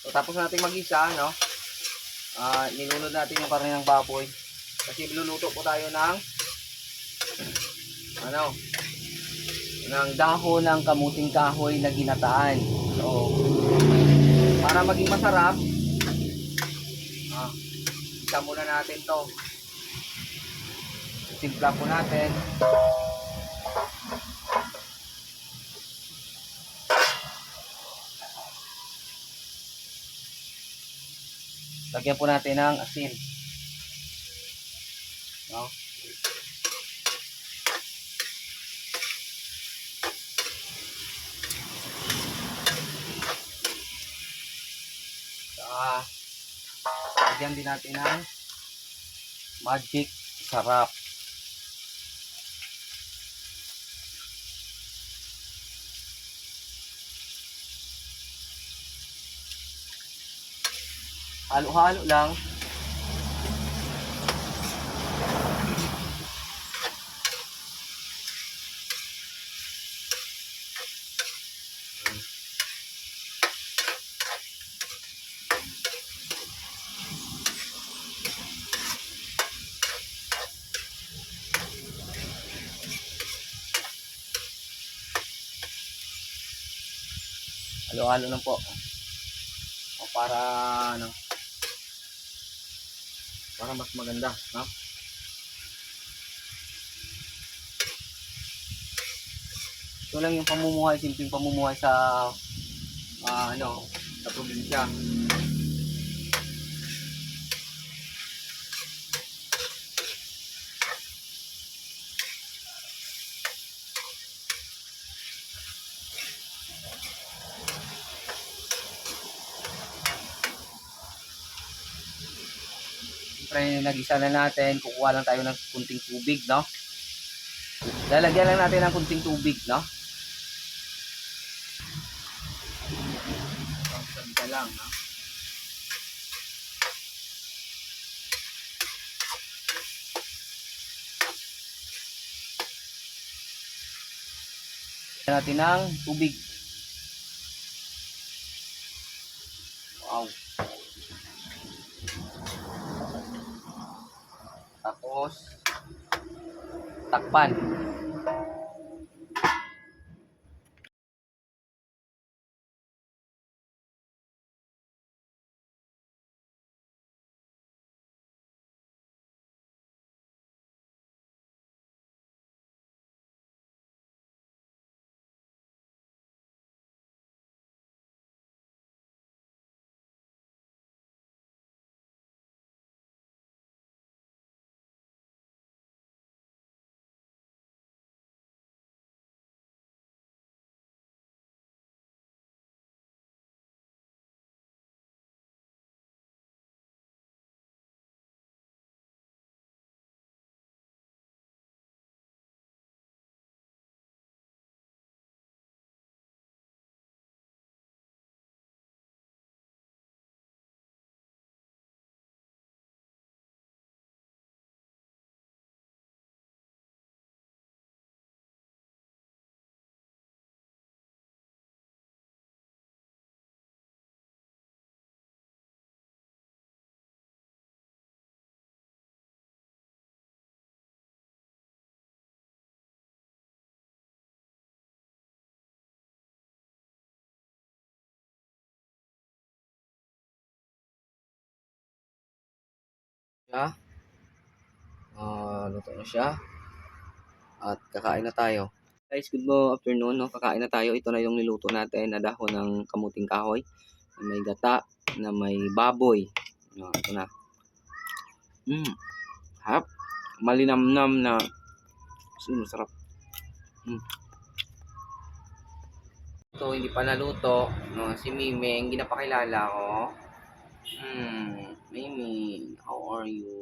So, tapos natin mag-isa, no? Ah, nilunod natin yung karne ng baboy. Kasi luluto po tayo ng ano? ng dahon ng kamuting kahoy na ginataan. So, para maging masarap, ah, isa muna natin to. Simpla po natin. Lagyan po natin ng asin. No? Saka, lagyan din natin ng magic sarap. Halo-halo lang. Halo-halo lang po. O para ano para mas maganda, no? Ito lang yung pamumuhay, simpleng pamumuhay sa ah, ano, sa probinsya. Siyempre, nag-isa na natin. Kukuha lang tayo ng kunting tubig, no? Lalagyan lang natin ng kunting tubig, no? Sabita lang, no? Natin ng tubig. Wow. Tapos, takpan. Siya. Ah, luto na siya. At kakain na tayo. Guys, good mo afternoon. No? Kakain na tayo. Ito na yung niluto natin na dahon ng kamuting kahoy. Na may gata, na may baboy. No, ito na. Mm. Hap. Malinamnam na. Sino sarap. Mm. Ito, hindi pa naluto. No, si Mimeng, ginapakilala ko. You?